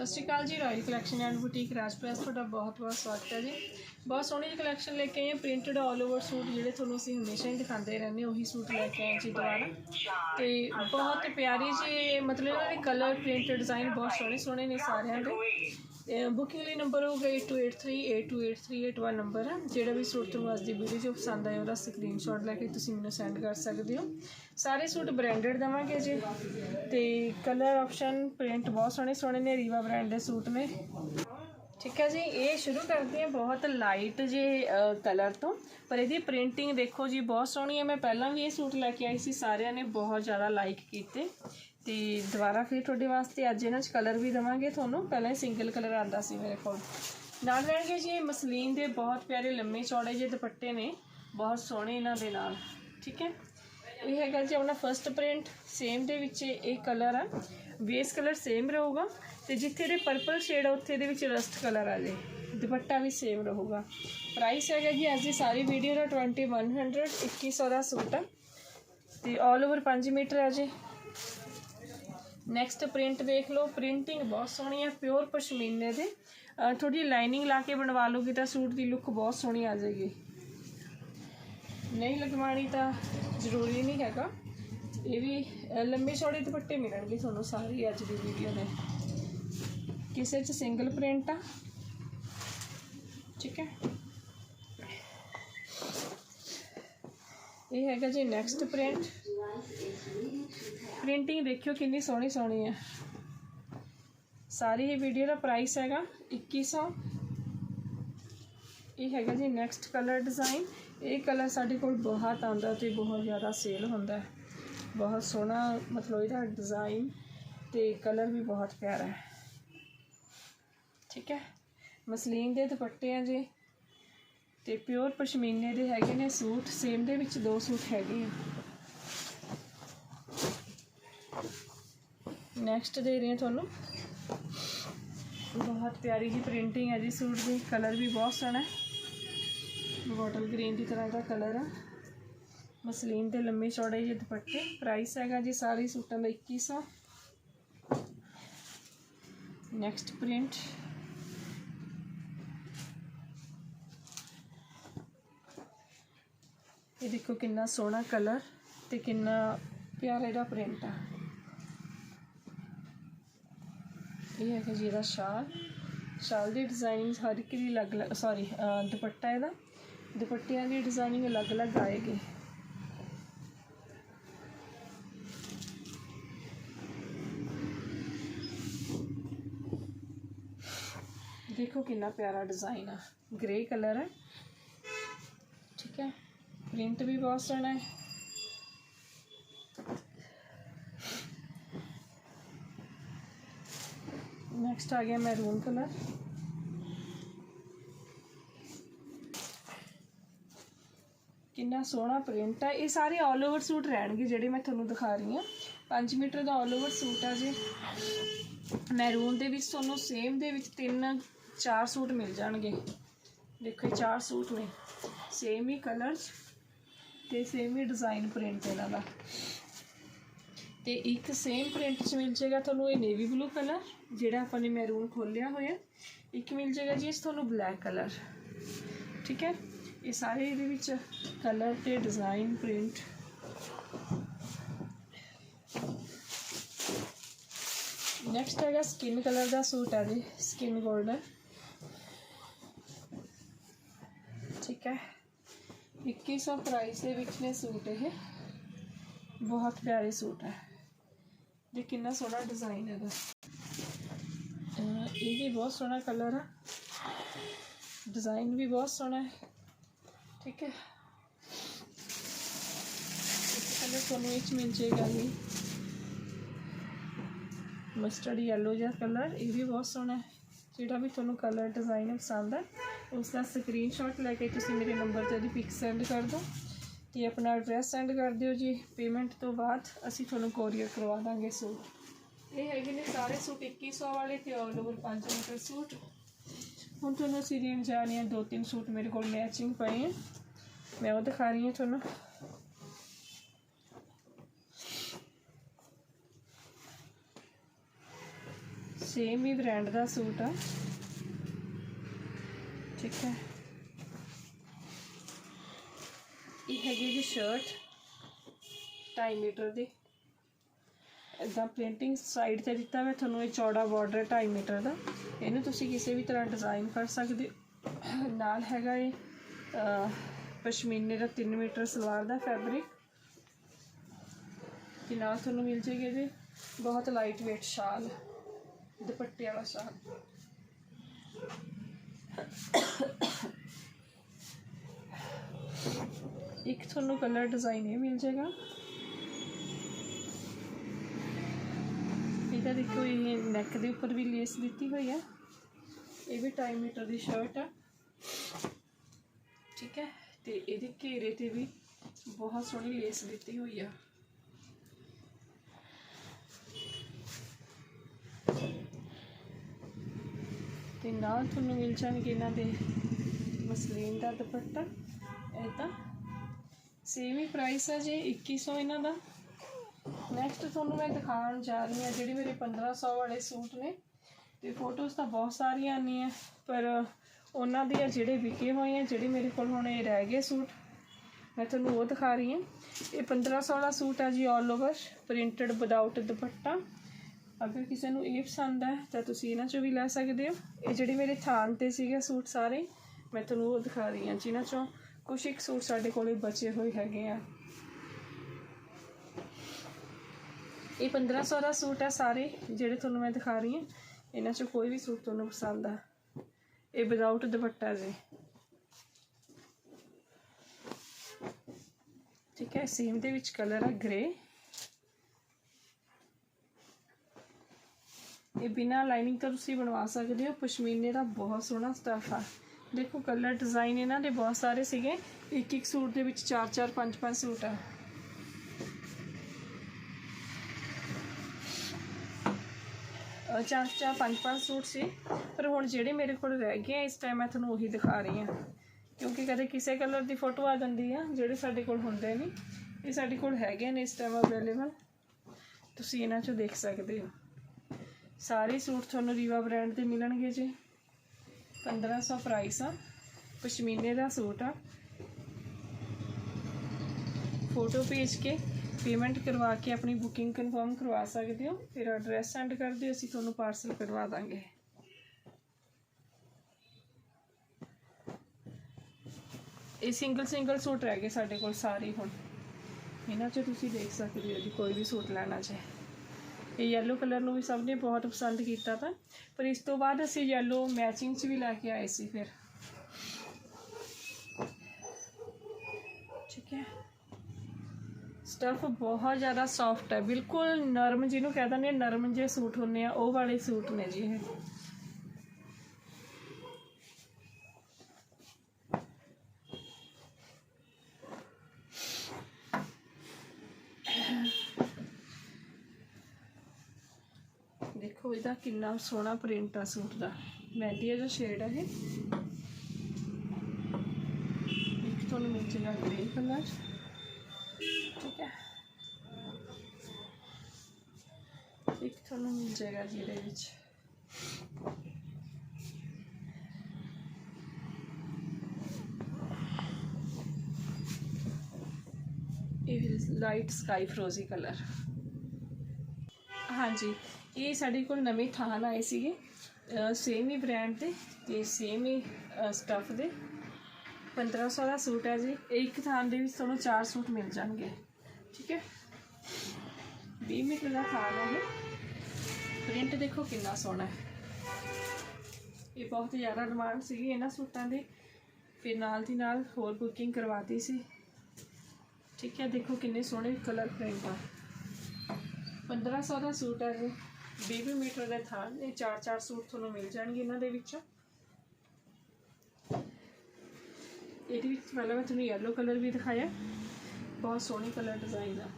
ਸਤਿ ਸ਼੍ਰੀ ਅਕਾਲ ਜੀ ਰਾਇਲ ਕਲੈਕਸ਼ਨ ਐਂਡ ਬੁਟੀਕ ਰਾਜਪ੍ਰੈਸ ਤੁਹਾਡਾ ਬਹੁਤ ਬਹੁਤ ਸਵਾਗਤ ਹੈ ਜੀ। ਬਹੁਤ ਸੋਹਣੀ ਜਿਹੀ ਕਲੈਕਸ਼ਨ ਲੈ ਕੇ ਆਏ ਪ੍ਰਿੰਟਡ ਆਲ ਓਵਰ ਸੂਟ ਜਿਹੜੇ ਤੁਹਾਨੂੰ ਅਸੀਂ ਹਮੇਸ਼ਾ ਹੀ ਦਿਖਾਉਂਦੇ ਰਹਿੰਦੇ ਉਹੀ ਸੂਟ ਲੈ ਕੇ ਆਏ ਜੀ ਦੁਬਾਰਾ। ਤੇ ਬਹੁਤ ਪਿਆਰੀ ਜੀ, ਮਤਲਬ ਇਹਨਾਂ ਦੇ ਕਲਰ ਪ੍ਰਿੰਟ ਡਿਜ਼ਾਈਨ ਬਹੁਤ ਸੋਹਣੇ ਸੋਹਣੇ ਨੇ ਸਾਰਿਆਂ ਦੇ। ਬੁਕਿੰਗ ਲਈ ਨੰਬਰ ਹੋਊਗਾ 8283828381 ਨੰਬਰ ਹੈ ਜਿਹੜਾ ਵੀ ਸੂਟ ਤੁਹਾਨੂੰ ਅੱਜ ਦੀ ਵੀਡੀਓ 'ਚ ਪਸੰਦ ਆਇਆ ਉਹਦਾ ਸਕਰੀਨਸ਼ਾਟ ਲੈ ਕੇ ਤੁਸੀਂ ਮੈਨੂੰ ਸੈਂਡ ਕਰ ਸਕਦੇ ਹੋ। ਸਾਰੇ ਸੂਟ ਬ੍ਰਾਂਡਡ ਦਵਾਂਗੇ ਜੀ। ਤੇ ਕਲਰ ਆਪਸ਼ਨ ਪ੍ਰਿੰਟ ਬਹੁਤ ਸੋਹਣੇ ਸੋਹਣੇ ਨੇ ਰੀਵਾ ਬ੍ਰਾਂਡ ਦੇ ਸੂਟ ਨੇ। ਠੀਕ ਹੈ ਜੀ, ਇਹ ਸ਼ੁਰੂ ਕਰਦੇ ਹਾਂ ਬਹੁਤ ਲਾਈਟ ਜੇ ਕਲਰ ਤੋਂ। ਪਰ ਇਹਦੀ ਪ੍ਰਿੰਟਿੰਗ ਦੇਖੋ ਜੀ, ਬਹੁਤ ਸੋਹਣੀ ਹੈ। ਮੈਂ ਪਹਿਲਾਂ ਵੀ ਇਹ ਸੂਟ ਲੈ ਕੇ ਆਈ ਸੀ, ਸਾਰਿਆਂ ਨੇ ਬਹੁਤ ਜ਼ਿਆਦਾ ਲਾਈਕ ਕੀਤੇ। ਤੇ ਦੁਬਾਰਾ ਫਿਰ ਤੁਹਾਡੇ ਵਾਸਤੇ ਅੱਜ ਇਹਨਾਂ 'ਚ ਕਲਰ ਵੀ ਦਵਾਂਗੇ ਤੁਹਾਨੂੰ। ਪਹਿਲਾਂ ਹੀ ਸਿੰਗਲ ਕਲਰ ਆਂਦਾ ਸੀ ਮੇਰੇ ਕੋਲ। ਨਾਲ ਰਹਿਣਗੇ ਜੀ ਮਸਲੀਨ ਦੇ ਬਹੁਤ ਪਿਆਰੇ ਲੰਮੇ ਚੌੜੇ ਜਿਹੇ ਦੁਪੱਟੇ ਨੇ। ਬਹੁਤ ਸੋਹਣੇ ਇਹਨਾਂ ਦੇ ਨਾਲ, ਠੀਕ ਹੈ? ਇਹ ਹੈਗਾ ਜੀ ਆਪਣਾ ਫਰਸਟ ਪ੍ਰਿੰਟ ਸੇਮ ਦੇ ਵਿੱਚ ਇਹ ਕਲਰ ਆ। ਬੇਸ ਕਲਰ ਸੇਮ ਰਹੂਗਾ ਤੇ ਜਿੱਥੇ ਦੇ ਪਰਪਲ ਸ਼ੇਡ ਆ, ਉੱਥੇ ਦੇ ਵਿੱਚ ਰਸਟ ਕਲਰ ਆ ਜੇ। ਦੁਪੱਟਾ ਵੀ ਸੇਮ ਰਹੂਗਾ। ਪ੍ਰਾਈਸ ਹੈਗਾ ਜੀ ਅੱਜ ਦੀ ਸਾਰੀ ਵੀਡੀਓ ਦਾ 2100 2100 ਦਾ ਸੂਟ ਆ। ਤੇ ਆਲ ਓਵਰ 5 ਮੀਟਰ ਆ ਜੀ। ਨੈਕਸਟ ਪ੍ਰਿੰਟ ਦੇਖ ਲਓ। ਪ੍ਰਿੰਟਿੰਗ ਬਹੁਤ ਸੋਹਣੀ ਹੈ ਪਿਓਰ ਪਸ਼ਮੀਨੇ ਦੇ। ਥੋੜੀ ਲਾਈਨਿੰਗ ਲਾ ਕੇ ਬਣਵਾ ਲਓਗੇ ਤਾਂ ਸੂਟ ਦੀ ਲੁੱਕ ਬਹੁਤ ਸੋਹਣੀ ਆ ਜਾਏਗੀ। ਨਹੀਂ ਲਗਵਾਣੀ ਤਾਂ ਜ਼ਰੂਰੀ ਨਹੀਂ ਹੈਗਾ। ਇਹ ਵੀ ਅ, ਲੰਮੇ ਚੌੜੇ ਦੁਪੱਟੇ ਮਿਲਣਗੇ ਤੁਹਾਨੂੰ ਸਾਰੀ ਅੱਜ ਦੀ ਵੀਡੀਓ ਦੇ। ਕਿਸੇ 'ਚ ਸਿੰਗਲ ਪ੍ਰਿੰਟ ਆ। ਠੀਕ ਹੈ। ਇਹ ਹੈਗਾ ਜੀ ਨੈਕਸਟ ਪ੍ਰਿੰਟ ਪ੍ਰਿੰਟਿੰਗ ਦੇਖਿਓ ਕਿੰਨੀ ਸੋਹਣੀ ਸੋਹਣੀ ਹੈ। ਸਾਰੀ ਇਹ ਵੀਡੀਓ ਦਾ ਪ੍ਰਾਈਸ ਹੈਗਾ 2100 ਇਹ ਹੈਗਾ ਜੀ ਨੈਕਸਟ ਕਲਰ ਡਿਜ਼ਾਈਨ ਇਹ ਕਲਰ ਸਾਡੇ ਕੋਲ ਬਹੁਤ ਆਉਂਦਾ ਤੇ ਬਹੁਤ ਜ਼ਿਆਦਾ ਸੇਲ ਹੁੰਦਾ ਹੈ। ਬਹੁਤ ਸੋਹਣਾ ਮਤਲਬ ਇਹਦਾ ਡਿਜ਼ਾਈਨ ਤੇ ਕਲਰ ਵੀ ਬਹੁਤ ਪਿਆਰਾ ਹੈ। ਠੀਕ ਹੈ। ਮਸਲੀਨ ਦੇ ਦੁਪੱਟੇ ਆ ਜੀ। ਤੇ ਪਿਓਰ ਪਸ਼ਮੀਨੇ ਦੇ ਹੈਗੇ ਨੇ ਸੂਟ। ਸੇਮ ਦੇ ਵਿੱਚ ਦੋ ਸੂਟ ਹੈਗੇ ਆ। ਨੈਕਸਟ ਦੇ ਰਹੀ ਹਾਂ ਤੁਹਾਨੂੰ। ਬਹੁਤ ਪਿਆਰੀ ਜੀ ਪ੍ਰਿੰਟਿੰਗ ਹੈ ਜੀ, ਸੂਟ ਦੀ। ਕਲਰ ਵੀ ਬਹੁਤ ਸੋਹਣਾ ਹੈ। ਬੋਟਲ ਗ੍ਰੀਨ ਦੀ ਤਰ੍ਹਾਂ ਦਾ ਕਲਰ ਹੈ ਮਸਲੀਨ ਦੇ ਲੰਮੇ ਚੌੜੇ ਜਿਹੇ ਦੁਪੱਟੇ। ਪ੍ਰਾਈਸ ਹੈਗਾ ਜੀ ਸਾਰੇ ਸੂਟਾਂ ਦਾ 2100 ਨੈਕਸਟ ਪ੍ਰਿੰਟ ਇਹ ਦੇਖੋ ਕਿੰਨਾ ਸੋਹਣਾ ਕਲਰ ਤੇ ਕਿੰਨਾ ਪਿਆਰਾ ਇਹਦਾ ਪ੍ਰਿੰਟ ਆ। ਇਹ ਹੈਗਾ ਜੀ ਇਹਦਾ ਸ਼ਾਲ। ਸ਼ਾਲ ਦੀ ਡਿਜ਼ਾਈਨਿੰਗ ਹਰ ਇੱਕ ਦੀ ਅਲੱਗ ਅਲੱਗ ਸੌਰੀ ਦੁਪੱਟਾ ਇਹਦਾ। ਦੁਪੱਟਿਆਂ ਦੀ ਡਿਜ਼ਾਈਨਿੰਗ ਅਲੱਗ-ਅਲੱਗ ਆਏਗੀ। ਦੇਖੋ ਕਿੰਨਾ ਪਿਆਰਾ ਡਿਜ਼ਾਈਨ ਆ। ਗ੍ਰੇ ਕਲਰ ਹੈ ਠੀਕ ਹੈ। ਪ੍ਰਿੰਟ ਵੀ ਬਹੁਤ ਸੋਹਣਾ ਹੈ। ਨੈਕਸਟ ਆ ਗਿਆ ਮੈਰੂਨ ਕਲਰ ਕਿੰਨਾ ਸੋਹਣਾ ਪ੍ਰਿੰਟ ਹੈ ਇਹ ਸਾਰੇ ਆਲ ਓਵਰ ਸੂਟ ਰਹਿਣਗੇ ਜਿਹੜੇ ਮੈਂ ਤੁਹਾਨੂੰ ਦਿਖਾ ਰਹੀ ਹਾਂ 5 ਮੀਟਰ ਦਾ ਆਲ ਓਵਰ ਸੂਟ ਆ ਜੀ ਮੈਰੂਨ ਦੇ ਵਿੱਚ ਤੁਹਾਨੂੰ ਸੇਮ ਦੇ ਵਿੱਚ ਤਿੰਨ ਚਾਰ ਸੂਟ ਮਿਲ ਜਾਣਗੇ ਦੇਖੋ ਇਹ ਚਾਰ ਸੂਟ ਨੇ ਸੇਮ ਹੀ ਕਲਰਸ ਤੇ ਸੇਮ ਹੀ ਡਿਜ਼ਾਈਨ ਪ੍ਰਿੰਟ ਇਹਨਾਂ ਦਾ ਤੇ ਇੱਕ ਸੇਮ ਪ੍ਰਿੰਟ 'ਚ ਮਿਲ ਜਾਏਗਾ ਤੁਹਾਨੂੰ ਇਹ ਨੇਵੀ ਬਲੂ ਕਲਰ ਜਿਹੜਾ ਆਪਾਂ ਨੇ ਮੈਰੂਨ ਖੋਲਿਆ ਹੋਇਆ। ਇੱਕ ਮਿਲ ਜਾਏਗਾ ਜੀ, ਇਸ ਤੁਹਾਨੂੰ ਬਲੈਕ ਕਲਰ ਠੀਕ ਹੈ? ਇਹ ਸਾਰੇ ਇਹਦੇ ਵਿੱਚ ਕਲਰ ਤੇ ਡਿਜ਼ਾਈਨ ਪ੍ਰਿੰਟ ਨੈਕਸਟ ਹੈਗਾ ਸਕਿਨ ਕਲਰ ਦਾ ਸੂਟ ਹੈ ਜੀ ਸਕਿਨ 골ਡਨ ਠੀਕ ਹੈ? 2100 ਪ੍ਰਾਈਸ ਦੇ ਵਿੱਚ ਨੇ ਸੂਟ ਇਹ। ਬਹੁਤ ਪਿਆਰੇ ਸੂਟ ਹੈ। ਦੇ ਕਿੰਨਾ ਸੋਹਣਾ ਡਿਜ਼ਾਈਨ ਹੈ ਇਹਦਾ। ਇਹ ਵੀ ਬਹੁਤ ਸੋਹਣਾ ਕਲਰ ਹੈ ਡਿਜ਼ਾਈਨ ਵੀ ਬਹੁਤ ਸੋਹਣਾ ਹੈ। ਠੀਕ ਹੈ। ਇਸ ਕਲਰ ਤੁਹਾਨੂੰ ਇਹ 'ਚ ਮਿਲ ਜਾਏਗਾ ਜੀ। ਮਸਟਰਡ ਯੈਲੋ ਜਿਹਾ ਕਲਰ ਇਹ ਵੀ ਬਹੁਤ ਸੋਹਣਾ ਹੈ। ਜਿਹੜਾ ਵੀ ਤੁਹਾਨੂੰ ਕਲਰ ਡਿਜ਼ਾਈਨ ਪਸੰਦ ਹੈ ਉਸ ਦਾ ਸਕਰੀਨਸ਼ਾਟ ਲੈ ਕੇ ਤੁਸੀਂ ਮੇਰੇ ਨੰਬਰ ਤੇ ਉਹਦੀ ਪਿਕ ਸੈਂਡ ਕਰ ਦਿਓ। ਤੇ ਆਪਣਾ ਐਡਰੈਸ ਸੈਂਡ ਕਰ ਦਿਓ ਜੀ। ਪੇਮੈਂਟ ਤੋਂ ਬਾਅਦ ਅਸੀਂ ਤੁਹਾਨੂੰ ਕੋਰੀਅਰ ਕਰਵਾ ਦਾਂਗੇ ਸੂਟ। ਇਹ ਹੈਗੇ ਨੇ ਸਾਰੇ ਸੂਟ 2100 ਵਾਲੇ ਤੇ ਆਲ ਓਵਰ 5 ਮੀਟਰ ਸੂਟ। ਹੁਣ ਤੁਹਾਨੂੰ ਅਸੀਂ ਦੇਣ ਜਾ ਰਹੇ ਹਾਂ ਦੋ ਤਿੰਨ ਸੂਟ ਮੇਰੇ ਕੋਲ ਮੈਚਿੰਗ ਪਏ ਹੈ। ਮੈਂ ਉਹ ਦਿਖਾ ਰਹੀ ਹਾਂ ਤੁਹਾਨੂੰ। ਸੇਮ ਹੀ ਬ੍ਰਾਂਡ ਦਾ ਸੂਟ ਆ। ਠੀਕ ਹੈ ਇਹ ਹੈਗੀ ਜੀ ਸ਼ਰਟ 2.5 ਮੀਟਰ ਦੀ। ਇਦਾਂ ਪ੍ਰਿੰਟਿੰਗ ਸਾਈਡ ਤੇ ਦਿੱਤਾ ਮੈਂ ਤੁਹਾਨੂੰ ਇਹ ਚੌੜਾ ਬਾਰਡਰ 2.5 ਮੀਟਰ ਦਾ। ਇਹਨੂੰ ਤੁਸੀਂ ਕਿਸੇ ਵੀ ਤਰ੍ਹਾਂ ਡਿਜ਼ਾਈਨ ਕਰ ਸਕਦੇ ਹੋ। ਨਾਲ ਹੈਗਾ ਇਹ ਪਸ਼ਮੀਨੇ ਦਾ 3 ਮੀਟਰ ਸਲਵਾਰ ਦਾ ਫੈਬਰਿਕ ਤੇ ਨਾਲ ਤੁਹਾਨੂੰ ਮਿਲ ਜਾਏਗਾ ਇਹਦੇ ਬਹੁਤ ਲਾਈਟ weight ਸ਼ਾਲ, ਦੁਪੱਟੇ ਵਾਲਾ ਸ਼ਾਲ। ਇੱਕ ਤੁਹਾਨੂੰ ਕਲਰ ਡਿਜ਼ਾਈਨ ਇਹ ਮਿਲ ਜਾਏਗਾ। ਇਹਦਾ ਦੇਖੋ, ਇਹ ਨੈਕ ਦੇ ਉੱਪਰ ਵੀ ਲੇਸ ਦਿੱਤੀ ਹੋਈ ਹੈ। ਇਹ ਵੀ 2 ਮੀਟਰ ਦੀ ਸ਼ਰਟ ਹੈ ਠੀਕ ਹੈ? ਤੇ ਇਹਦੇ ਘੇਰੇ ਤੇ ਵੀ ਬਹੁਤ ਸੋਹਣੀ ਲੇਸ ਦਿੱਤੀ ਹੋਈ ਆ। ਤੇ ਨਾਲ ਤੁਹਾਨੂੰ ਮਿਲ ਜਾਣਗੇ ਇਹਨਾਂ ਦੇ ਮਸਲੀਨ ਦਾ ਦੁਪੱਟਾ। ਇਹ ਤਾਂ ਸੇਮ ਹੀ ਪ੍ਰਾਈਸ ਹੈ ਜੀ 2100 ਇਹਨਾਂ ਦਾ। ਨੈਕਸਟ ਤੁਹਾਨੂੰ ਮੈਂ ਦਿਖਾਉਣ ਜਾ ਰਹੀ ਹਾਂ, ਜਿਹੜੇ ਮੇਰੇ 1500 ਵਾਲੇ ਸੂਟ ਨੇ। ਤੇ ਫੋਟੋਜ਼ ਤਾਂ ਬਹੁਤ ਸਾਰੀਆਂ ਆਉਂਦੀਆਂ, ਪਰ ਉਹਨਾਂ ਦੇ ਜਿਹੜੇ ਵਿਕੇ ਹੋਏ ਆ, ਜਿਹੜੇ ਮੇਰੇ ਕੋਲ ਹੁਣ ਇਹ ਰਹਿ ਗਏ ਸੂਟ, ਮੈਂ ਤੁਹਾਨੂੰ ਉਹ ਦਿਖਾ ਰਹੀ ਹਾਂ। ਇਹ 1500 ਵਾਲਾ ਸੂਟ ਆ ਜੀ all over printed without dupatta. ਅਗਰ ਕਿਸੇ ਨੂੰ ਇਹ ਪਸੰਦ ਹੈ, ਤਾਂ ਤੁਸੀਂ ਇਹਨਾਂ ਚੋਂ ਵੀ ਲੈ ਸਕਦੇ ਹੋ। ਇਹ ਜਿਹੜੇ ਮੇਰੇ ਥਾਨ ਤੇ ਸੀਗੇ ਸੂਟ ਸਾਰੇ, ਮੈਂ ਤੁਹਾਨੂੰ ਉਹ ਦਿਖਾ ਰਹੀ ਹਾਂ ਜਿਨ੍ਹਾਂ ਚੋਂ ਕੁਛ ਇੱਕ ਸੂਟ ਸਾਡੇ ਕੋਲੇ ਬਚੇ ਹੋਏ ਹੈਗੇ ਆ। ਇਹ 1500 ਦਾ ਸੂਟ ਹੈ ਸਾਰੇ, ਜਿਹੜੇ ਤੁਹਾਨੂੰ ਮੈਂ ਦਿਖਾ ਰਹੀ ਹਾਂ। ਇਹਨਾਂ ਚੋਂ ਕੋਈ ਵੀ ਸੂਟ ਤੁਹਾਨੂੰ ਪਸੰਦ ਆ। ਇਹ ਵਿਦਆਊਟ ਦੁਪੱਟਾ ਜੀ। ਠੀਕ ਹੈ ਸੇਮ ਦੇ ਵਿੱਚ ਕਲਰ ਆ ਗ੍ਰੇ ਇਹ ਬਿਨਾ ਲਾਈਨਿੰਗ ਤੋਂ ਤੁਸੀਂ ਬਣਵਾ ਸਕਦੇ ਹੋ। ਪਸ਼ਮੀਨੇ ਦਾ ਬਹੁਤ ਸੋਹਣਾ ਸਟਫ ਆ। ਦੇਖੋ ਕਲਰ ਡਿਜ਼ਾਈਨ ਇਹਨਾਂ ਦੇ ਬਹੁਤ ਸਾਰੇ ਸੀਗੇ। ਇੱਕ ਇੱਕ ਸੂਟ ਦੇ ਵਿੱਚ 4 4 5 5 ਸੂਟ ਆ। ਚਾਰ ਚਾਰ ਪੰਜ ਪੰਜ ਸੂਟ ਸੀ। ਪਰ ਹੁਣ ਜਿਹੜੇ ਮੇਰੇ ਕੋਲ ਰਹਿ ਗਏ ਇਸ ਟਾਈਮ ਮੈਂ ਤੁਹਾਨੂੰ ਉਹੀ ਦਿਖਾ ਰਹੀ ਹਾਂ। ਕਿਉਂਕਿ ਕਦੇ ਕਿਸੇ ਕਲਰ ਦੀ ਫੋਟੋ ਆ ਜਾਂਦੀ ਆ, ਜਿਹੜੇ ਸਾਡੇ ਕੋਲ ਹੁੰਦੇ ਨਹੀਂ। ਇਹ ਸਾਡੇ ਕੋਲ ਹੈਗੇ ਨੇ ਇਸ ਟਾਈਮ ਅਵੇਲੇਬਲ ਤੁਸੀਂ ਇਹਨਾਂ ਚੋਂ ਦੇਖ ਸਕਦੇ ਹੋ। ਸਾਰੇ ਸੂਟ ਤੁਹਾਨੂੰ ਰੀਵਾ ਬ੍ਰਾਂਡ ਦੇ ਮਿਲਣਗੇ ਜੀ। 1500 ਪ੍ਰਾਈਸ ਆ, ਪਸ਼ਮੀਨੇ ਦਾ ਸੂਟ ਆ। ਫੋਟੋ ਭੇਜ ਕੇ ਪੇਮੈਂਟ ਕਰਵਾ ਕੇ ਆਪਣੀ ਬੁਕਿੰਗ ਕਨਫਰਮ ਕਰਵਾ ਸਕਦੇ ਹੋ। ਫਿਰ ਐਡਰੈਸ ਸੈਂਡ ਕਰ ਦਿਓ, ਅਸੀਂ ਤੁਹਾਨੂੰ ਪਾਰਸਲ ਕਰਵਾ ਦਾਂਗੇ। ਇਹ ਸਿੰਗਲ ਸਿੰਗਲ ਸੂਟ ਰਹਿ ਗਏ ਸਾਡੇ ਕੋਲ ਸਾਰੇ ਹੁਣ। ਇਹਨਾਂ 'ਚ ਤੁਸੀਂ ਦੇਖ ਸਕਦੇ ਹੋ ਜੀ, ਕੋਈ ਵੀ ਸੂਟ ਲੈਣਾ ਚਾਹੇ। ਇਹ yellow ਕਲਰ ਨੂੰ ਵੀ ਸਭ ਨੇ ਬਹੁਤ ਪਸੰਦ ਕੀਤਾ ਤਾਂ। ਪਰ ਇਸ ਤੋਂ ਬਾਅਦ ਅਸੀਂ yellow ਮੈਚਿੰਗ 'ਚ ਵੀ ਲੈ ਕੇ ਆਏ ਸੀ ਫਿਰ। ਠੀਕ ਹੈ। ਸਟਫ ਬਹੁਤ ਜ਼ਿਆਦਾ ਸੌਫਟ ਹੈ। ਬਿਲਕੁਲ ਨਰਮ ਜਿਹਨੂੰ ਕਹਿ ਦਿੰਦੇ ਆ ਨਰਮ ਜਿਹੇ ਸੂਟ ਹੁੰਦੇ ਆ, ਉਹ ਵਾਲੇ ਸੂਟ ਨੇ ਜੀ ਇਹ। ਦੇਖੋ ਇਹਦਾ ਕਿੰਨਾ ਸੋਹਣਾ ਪ੍ਰਿੰਟ ਆ ਸੂਟ ਦਾ। ਮਹਿੰਦੀ ਦਾ ਸ਼ੇਡ ਆ ਇਹ। ਇੱਕ ਤੁਹਾਨੂੰ ਮਿਲ ਜਾਏਗਾ ਗ੍ਰੇ ਕਲਰ ਠੀਕ ਹੈ। ਇੱਕ ਤੁਹਾਨੂੰ ਮਿਲ ਜਾਏਗਾ ਜਿਹਦੇ ਵਿੱਚ। ਇਹ ਲਾਈਟ ਸਕਾਈ ਫਰੋਜ਼ੀ ਕਲਰ ਹਾਂਜੀ, ਇਹ ਸਾਡੇ ਕੋਲ ਨਵੇਂ ਥਾਨ ਆਏ ਸੀਗੇ ਸੇਮ ਹੀ ਬ੍ਰਾਂਡ ਦੇ ਤੇ ਸੇਮ ਹੀ ਸਟਫ ਦੇ। 1500 ਦਾ ਸੂਟ ਹੈ ਜੀ ਇਹ ਇੱਕ ਥਾਨ ਦੇ ਵਿੱਚ ਤੁਹਾਨੂੰ ਚਾਰ ਸੂਟ ਮਿਲ ਜਾਣਗੇ, ਠੀਕ ਹੈ? 20 ਮੀਟਰ ਦਾ ਥਾਨ ਹੈ ਇਹ। ਪ੍ਰਿੰਟ ਦੇਖੋ ਕਿੰਨਾ ਸੋਹਣਾ ਹੈ। ਇਹ ਬਹੁਤ ਜ਼ਿਆਦਾ ਡਿਮਾਂਡ ਸੀਗੀ ਇਹਨਾਂ ਸੂਟਾਂ ਦੀ। ਫਿਰ ਨਾਲ ਦੀ ਨਾਲ ਹੋਰ ਬੁਕਿੰਗ ਕਰਵਾਤੀ ਸੀ। ਠੀਕ ਹੈ, ਦੇਖੋ ਕਿੰਨੇ ਸੋਹਣੇ ਕਲਰ ਪ੍ਰਿੰਟ ਆ। 1500 ਦਾ ਸੂਟ ਹੈ ਜੀ 20 ਮੀਟਰ ਦੇ ਥਾਨ ਇਹ ਚਾਰ ਚਾਰ ਸੂਟ ਤੁਹਾਨੂੰ ਮਿਲ ਜਾਣਗੇ ਇਹਨਾਂ ਦੇ ਵਿੱਚ। ਇਹਦੇ ਵਿੱਚ ਪਹਿਲਾਂ ਮੈਂ ਤੁਹਾਨੂੰ yellow ਕਲਰ ਵੀ ਦਿਖਾਇਆ। ਬਹੁਤ ਸੋਹਣੀ ਕਲਰ ਡਿਜ਼ਾਈਨ ਆ।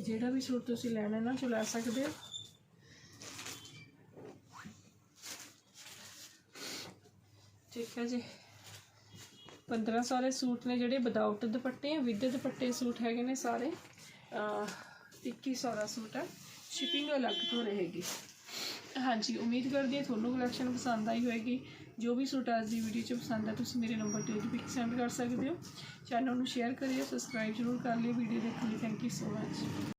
ਜਿਹੜਾ ਵੀ ਸੂਟ ਤੁਸੀਂ ਲੈਣਾ ਨਾ ਚੋ ਲੈ ਸਕਦੇ ਹੋ। ਠੀਕ ਹੈ ਜੀ। 1500 ਸਾਰੇ ਸੂਟ ਨੇ ਜਿਹੜੇ ਵਿਦਆਊਟ ਦੁਪੱਟੇ ਆ ਵਿਦ ਦੁਪੱਟੇ ਸੂਟ ਹੈਗੇ ਨੇ ਸਾਰੇ। ਅਹ 2100 ਸੂਟ ਆ। ਸ਼ਿਪਿੰਗ ਅਲੱਗ ਤੋਂ ਰਹੇਗੀ ਹਾਂਜੀ, ਉਮੀਦ ਕਰਦੀ ਹਾਂ ਤੁਹਾਨੂੰ ਕਲੈਕਸ਼ਨ ਪਸੰਦ ਆਈ ਹੋਏਗੀ। ਜੋ ਵੀ ਸੂਟ ਅੱਜ ਦੀ ਵੀਡੀਓ 'ਚ ਪਸੰਦ ਆ, ਤੁਸੀਂ ਮੇਰੇ ਨੰਬਰ ਤੇ ਉਹਦੀ ਪਿਕ ਸੈਂਡ ਕਰ ਸਕਦੇ ਹੋ। ਚੈਨਲ ਨੂੰ ਸ਼ੇਅਰ ਕਰਿਓ ਸਬਸਕ੍ਰਾਈਬ ਜ਼ਰੂਰ ਕਰ ਲਿਓ ਵੀਡੀਓ ਦੇਖਣ ਲਈ ਥੈਂਕ ਯੂ ਸੋ ਮਚ